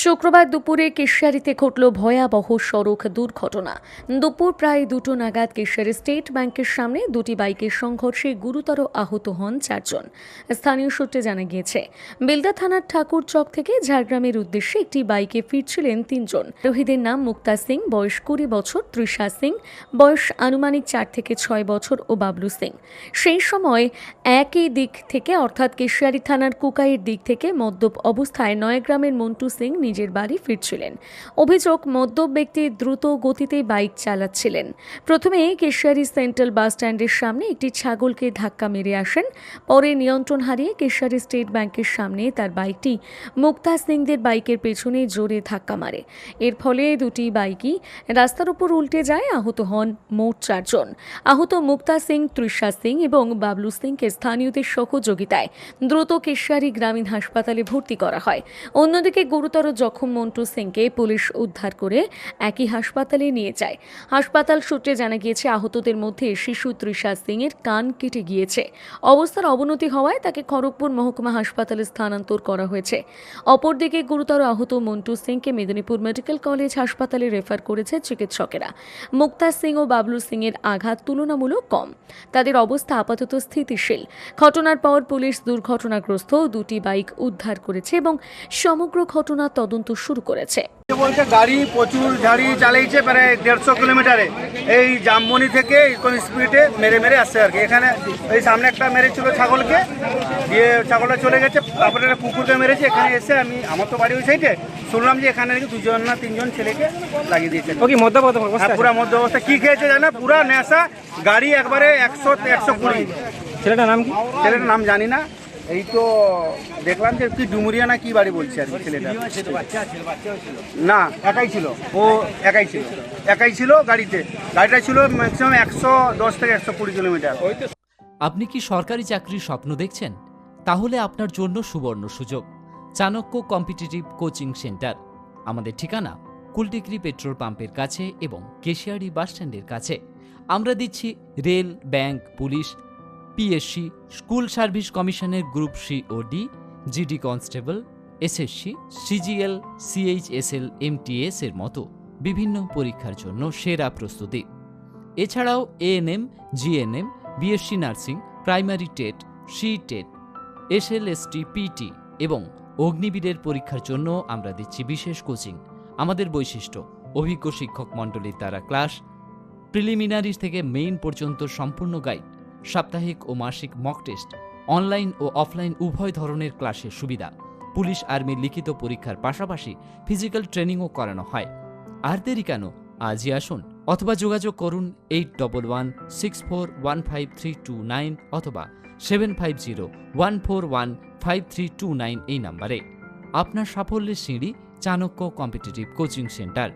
শুক্রবার দুপুরে কেশিয়ারিতে ঘটল ভয়াবহ সড়ক দুর্ঘটনা। দুপুর প্রায় দুটো নাগাদ কেশিয়ারি স্টেট ব্যাংকের সামনে দুটি বাইকের সংঘর্ষে গুরুতর আহত হন চারজন। স্থানীয় সূত্রে জানা গিয়েছে, বেলদা থানার ঠাকুর চক থেকে ঝাড়গ্রামের উদ্দেশ্যে একটি বাইকে ফিরছিলেন তিনজন। রোহিদের নাম মুক্তা সিং, বয়স কুড়ি বছর তৃষা সিং, বয়স আনুমানিক চার থেকে ছয় বছর ও বাবলু সিং। সেই সময় একই দিক থেকে, অর্থাৎ কেশিয়ারি থানার কুকাইয়ের দিক থেকে মদ্যপ অবস্থায় নয়গ্রামের মন্টু সিং নিজের বাড়ি ফিরছিলেন। অভিযোগ, মদ্যপ ব্যক্তি দ্রুত গতিতে বাইক চালাচ্ছিলেন। প্রথমে কেশিয়ারি সেন্ট্রাল বাস স্ট্যান্ডের সামনে একটি ছাগলকে ধাক্কা মেরে আসেন। পরে নিয়ন্ত্রণ হারিয়ে কেশিয়ারি স্টেট ব্যাংকের সামনে তার বাইকটি মুক্তা সিংদের বাইকের পেছনে জোরে ধাক্কা মারে। এর ফলে দুটি বাইকই রাস্তার উপর উল্টে যায়, আহত হন মোট চারজন। আহত মুক্তা সিং, তৃষা সিং এবং বাবলু সিংকে স্থানীয়দের সহযোগিতায় দ্রুত কেশিয়ারি গ্রামীণ হাসপাতালে ভর্তি করা হয়। অন্যদিকে গুরুতর জখম মন্টু সিংকে পুলিশ উদ্ধার করে একই হাসপাতালে নিয়ে যায়। হাসপাতাল সূত্রে জানা গিয়েছে, আহতদের মধ্যে শিশু তৃষা সিং এর কান কেটে গিয়েছে। অবস্থার অবনতি হওয়ায় তাকে খড়গপুর মহকুমা হাসপাতালে স্থানান্তর করা হয়েছে। অপরদিকে গুরুতর আহত মন্টু সিংকে মেদিনীপুর মেডিকেল কলেজ হাসপাতালে রেফার করেছে চিকিৎসকেরা। মুক্তা সিং ও বাবলু সিং এর আঘাত তুলনামূলক কম। তাদের অবস্থা আপাতত স্থিতিশীল। ঘটনার পর পুলিশ দুর্ঘটনাগ্রস্ত দুটি বাইক উদ্ধার করেছে এবং সমগ্র ঘটনা তদন্ত শুরু করেছে। বলছে গাড়ি প্রচুর ঝাড়ি চালিয়েছে প্রায় দেড়শো কিলোমিটারে। এই জামবনি থেকে কোন স্পিডে মেরে মেরে আসছে আর কি। এখানে এই সামনে একটা মেরেছিল ছাগলকে। দিয়ে ছাগলটা চলে গেছে তারপরে একটা কুকুরকে মেরেছে। এখানে এসে আমি আমার তো বাড়ি ওই সাইডে শুনলাম যে এখানে নাকি দুজন না তিনজন ছেলেকে লাগিয়ে দিয়েছে। ও কি মধ্যপথ হ্যাঁ অবস্থা পুরা মধ্য অবস্থা কি খেয়েছে জানা? পুরা নেশা। গাড়ি একবারে একশো একশো কুড়ি। ছেলেটার নাম কি? ছেলেটার নাম জানি না। এই তো দেখলাম যে কি ডুমুরিয়া না কি বাড়ি বলছে আর ছেলেটা। না একাই ছিল। ও একাই ছিল। একাই ছিল গাড়িতে। গাড়িটা ছিল ম্যাক্সিমাম একশো দশ থেকে একশো কুড়ি কিলোমিটার আপনি কি সরকারি চাকরির স্বপ্ন দেখছেন? তাহলে আপনার জন্য সুবর্ণ সুযোগ। Chanakya competitive coaching centre. আমাদের ঠিকানা কুলটিকরি পেট্রোল পাম্পের কাছে এবং কেশিয়ারি বাসস্ট্যান্ডের কাছে। আমরা দিচ্ছি rail bank police PSC school service কমিশনের গ্রুপ সি ও D GD constable SSC CGL CHSL MTS এর মতো বিভিন্ন পরীক্ষার জন্য সেরা প্রস্তুতি। এছাড়াও ANM GNM BSc nursing primary TET C TET SLST PT এবং অগ্নিবীরের পরীক্ষার জন্য আমরা দিচ্ছি বিশেষ কোচিং। আমাদের বৈশিষ্ট্য, অভিজ্ঞ শিক্ষক মণ্ডলীর দ্বারা ক্লাস প্রিলিমিনারি থেকে মেইন পর্যন্ত সম্পূর্ণ গাইড। সাপ্তাহিক ও মাসিক মক টেস্ট অনলাইন ও অফলাইন উভয় ধরনের ক্লাসের সুবিধা। পুলিশ আর্মির লিখিত পরীক্ষার পাশাপাশি ফিজিক্যাল ট্রেনিংও করানো হয়। আর দেরি কেন? আজই আসুন, অথবা যোগাযোগ করুন eight double one six four one five three two nine অথবা seven five zero one four one five three two nine এই নাম্বারে। আপনার সাফল্যের সিঁড়ি চাণক্য কম্পিটিটিভ কোচিং সেন্টার